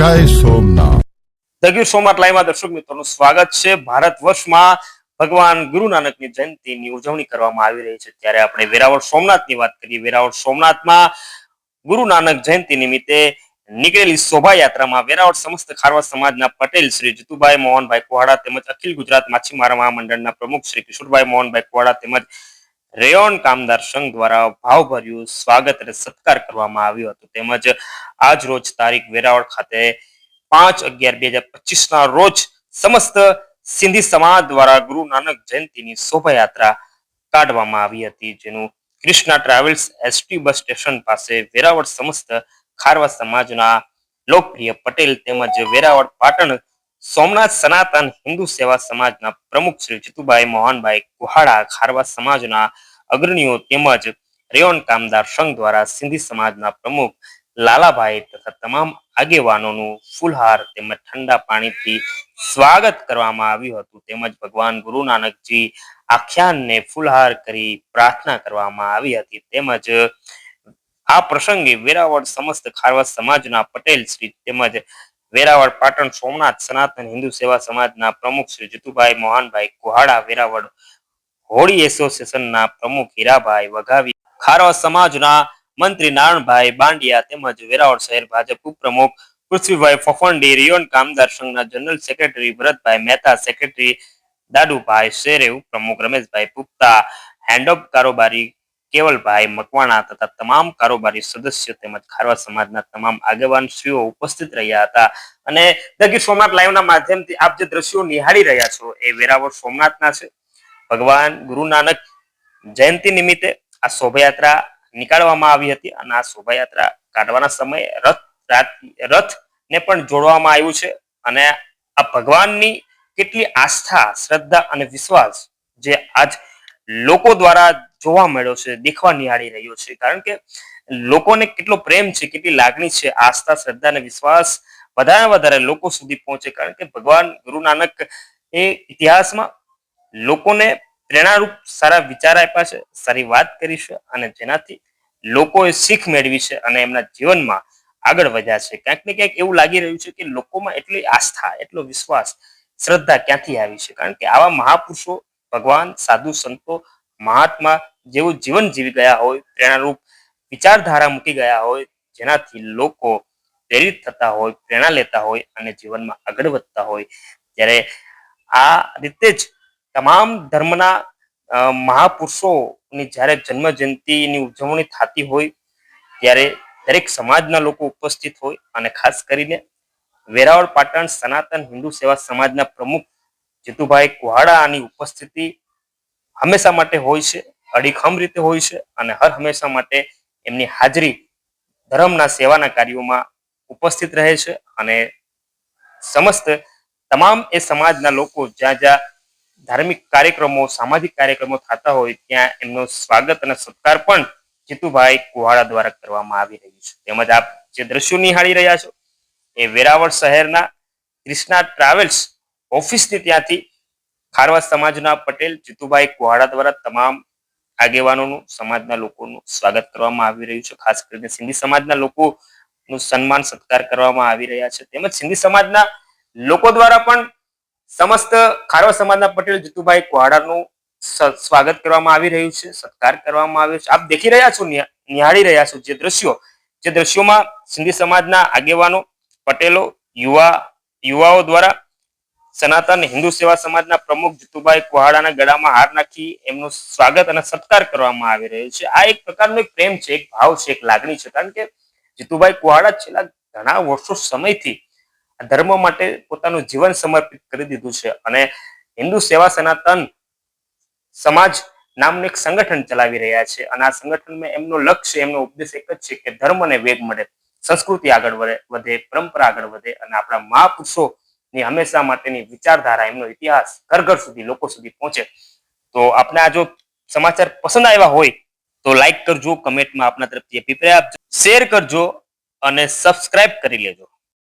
જય સોમનાથ. દગીર સોમનાથ લાઈવમાં દર્શક મિત્રોનું સ્વાગત છે. ભારત વર્ષમાં ભગવાન ગુરુ નાનકની જયંતિની ઉજવણી કરવામાં આવી રહી છે. ત્યારે આપણે વેરાવળ સોમનાથની વાત કરીએ. વેરાવળ સોમનાથમાં ગુરુ નાનક જયંતિ નિમિત્તે નીકળેલી શોભાયાત્રામાં વેરાવળ સમસ્ત ખારવા સમાજના પટેલ શ્રી જીતુભાઈ મોહનભાઈ કુહાડા તેમજ અખિલ ગુજરાત માછીમાર મહામંડળના પ્રમુખ શ્રી કિશોરભાઈ મોહનભાઈ કુહાડા તેમજ રેયોન કામદાર સંઘ દ્વારા ભાવભર્યું સ્વાગત અને સત્કાર કરવામાં આવ્યો હતો. તેમજ આજ રોજ તારીખ વેરાવળ ખાતે પાંચ અગિયાર બે હજાર પચીસ ના રોજ સમસ્ત સિંધી સમાજ દ્વારા ગુરુ નાનક જયંતિની શોભાયાત્રા કાઢવામાં આવી હતી, જેનું Krishna travels ST bus station પાસે વેરાવળ સમસ્ત ખારવા સમાજના લોકપ્રિય પટેલ તેમજ વેરાવળ પાટણ સોમનાથ સનાતન હિન્દુ સેવા સમાજના પ્રમુખ શ્રી જીતુભાઈ મોહનભાઈ કુહાડા ખારવા સમાજના અગ્રણીઓ તેમજ રેયોન કામદાર સંઘ દ્વારા સિંધી સમાજના પ્રમુખ લાલાભાઈ તથા તમામ આગેવાનોનું ફૂલહાર તેમજ ઠંડા પાણીથી સ્વાગત કરવામાં આવ્યું હતું. તેમજ ભગવાન ગુરુ નાનકજી આખ્યાનને ફૂલહાર કરી પ્રાર્થના કરવામાં આવી હતી. તેમજ આ પ્રસંગે વેરાવળ સમસ્ત ખારવા સમાજના પટેલ શ્રી તેમજ વેરાવળ પાટણ સોમનાથ સનાતન હિન્દુ સેવા સમાજના પ્રમુખ શ્રી જીતુભાઈ મોહનભાઈ કુહાડા વેરાવળ હોળી એસોસિએશનના પ્રમુખ હીરાભાઈ વઘાવી, ખારવા સમાજના મંત્રી નારણભાઈ બાંડિયા તેમજ વેરાવળ શહેર ભાજપ ઉપપ્રમુખ પૃથ્વીભાઈ ફફંડી, રિયોન કામદાર સંઘના general secretary Bharatbhai Mehta, secretary Dadubhai Shere, ઉપપ્રમુખ રમેશભાઈ પુપ્તા હેન્ડઓફ કારોબારી કેવલભાઈ મકવાણા તથા તમામ કારોબારી સદસ્યો તેમજ ખારવા સમાજના તમામ આગેવાન શ્રીઓ ઉપસ્થિત રહ્યા હતા અને દગી સોમનાથ લાઈવના માધ્યમથી આપ જે દ્રશ્યો નિહાળી રહ્યા છો એ વેરાવળ સોમનાથના છે. ભગવાન ગુરુ નાનક જયંતિ નિમિત્તે આ શોભાયાત્રા નીકાળવામાં આવી હતી અને આ શોભાયાત્રા કાઢવાના સમયે રથ રથ ને પણ જોડવામાં આવ્યું છે અને આ ભગવાનની કેટલી આસ્થા, શ્રદ્ધા અને વિશ્વાસ જે આજ લોકો દ્વારા જોવા મળ્યો છે, દેખવા નિહાળી રહ્યો છે. કારણ કે લોકોને કેટલો પ્રેમ છે, કેટલી લાગણી છે, આસ્થા, શ્રદ્ધા અને વિશ્વાસ વધારે વધારે લોકો સુધી પહોંચે. કારણ કે ભગવાન ગુરુ નાનક એ ઇતિહાસમાં લોકોને પ્રેરણારૂપ સારા વિચાર આપ્યા છે, સારી વાત કરી છે અને જેનાથી લોકોએ શીખ મેળવી છે અને એમના જીવનમાં આગળ વધ્યા છે. ક્યાંક ને ક્યાંક એવું લાગી રહ્યું છે કે લોકોમાં એટલી આસ્થા, એટલો વિશ્વાસ, શ્રદ્ધા ક્યાંથી આવી છે? કારણ કે આવા મહાપુરુષો, ભગવાન, સાધુ, સંતો, મહાત્મા જેવું જીવન જીવી ગયા હોય, પ્રેરણારૂપ વિચારધારા મૂકી ગયા હોય, જેનાથી લોકો પ્રેરિત થતા હોય, પ્રેરણા લેતા હોય અને જીવનમાં આગળ વધતા હોય, ત્યારે આ રીતે જ તમામ ધર્મના મહાપુરુષોની જ્યારે જન્મ જયંતિની ઉજવણી થતી હોય, ત્યારે દરેક સમાજના લોકો ઉપસ્થિત હોય અને ખાસ કરીને વેરાવળ પાટણ સનાતન હિન્દુ સેવા સમાજના પ્રમુખ જીતુભાઈ કુહાડાની ઉપસ્થિતિ હંમેશા માટે હોય છે, અડીખમ રીતે હોય છે અને હર હંમેશા માટે એમની હાજરી ધર્મના સેવાના કાર્યોમાં ઉપસ્થિત રહે છે અને સમસ્ત તમામ એ સમાજના લોકો જ્યાં જ્યાં ધાર્મિક કાર્યક્રમો, સામાજિક કાર્યક્રમો થતા હોય ત્યાં એમનો સ્વાગત અને સત્કાર પણ જીતુભાઈ કુહાડા દ્વારા કરવામાં આવી રહ્યું છે. તેમજ આપ જે દ્રશ્યો નિહાળી રહ્યા છો એ વેરાવળ શહેરના ક્રિષ્ના ટ્રાવેલ્સ ઓફિસની ત્યાંથી ખારવા સમાજના પટેલ, જીતુભાઈ કુહાડા દ્વારા તમામ આગેવાનોનું, સમાજના લોકોનું સ્વાગત કરવામાં આવી રહ્યું છે. ખાસ કરીને સિંધી સમાજના લોકોનું સન્માન, સત્કાર કરવામાં આવી રહ્યા છે. તેમજ સિંધી સમાજના લોકો દ્વારા પણ સમસ્ત ખારવા સમાજના પટેલ જીતુભાઈ કુહાડાનું સ્વાગત કરવામાં આવી રહ્યું છે, સત્કાર કરવામાં આવ્યો છે. આપ દેખી રહ્યા છો નિહાળી રહ્યા છો જે દ્રશ્યો, જે દ્રશ્યોમાં સિંધી સમાજના આગેવાનો, પટેલો, યુવા, યુવાઓ દ્વારા સનાતન હિન્દુ સેવા સમાજના પ્રમુખ જીતુભાઈ કુહાડાના ગળામાં હાર નાખી એમનું સ્વાગત અને સત્કાર કરવામાં આવી રહ્યો છે. આ એક પ્રકારનો એક પ્રેમ છે, એક ભાવ છે, એક લાગણી છે. કારણ કે જીતુભાઈ કુહાડા છેલ્લા ઘણા વર્ષો સમયથી ધર્મ માટે પોતાનું જીવન સમર્પિત કરી દીધું છે અને હિન્દુ સેવા સનાતન સમાજ નામનું એક સંગઠન ચલાવી રહ્યા છે. અને આ સંગઠનમાં એમનો લક્ષ્ય, એમનો ઉપદેશ એક જ છે કે ધર્મને વેગ મળે, સંસ્કૃતિ આગળ વધે, પરંપરા આગળ વધે અને આપણા મહાપુરુષોની હંમેશા માટેની વિચારધારા, એમનો ઇતિહાસ ઘર ઘર સુધી, લોકો સુધી પહોંચે. તો આપણે આ જો સમાચાર પસંદ આવ્યા હોય તો લાઈક કરજો, કમેન્ટમાં આપના તરફથી અભિપ્રાય આપજો, શેર કરજો અને સબસ્ક્રાઇબ કરી લેજો.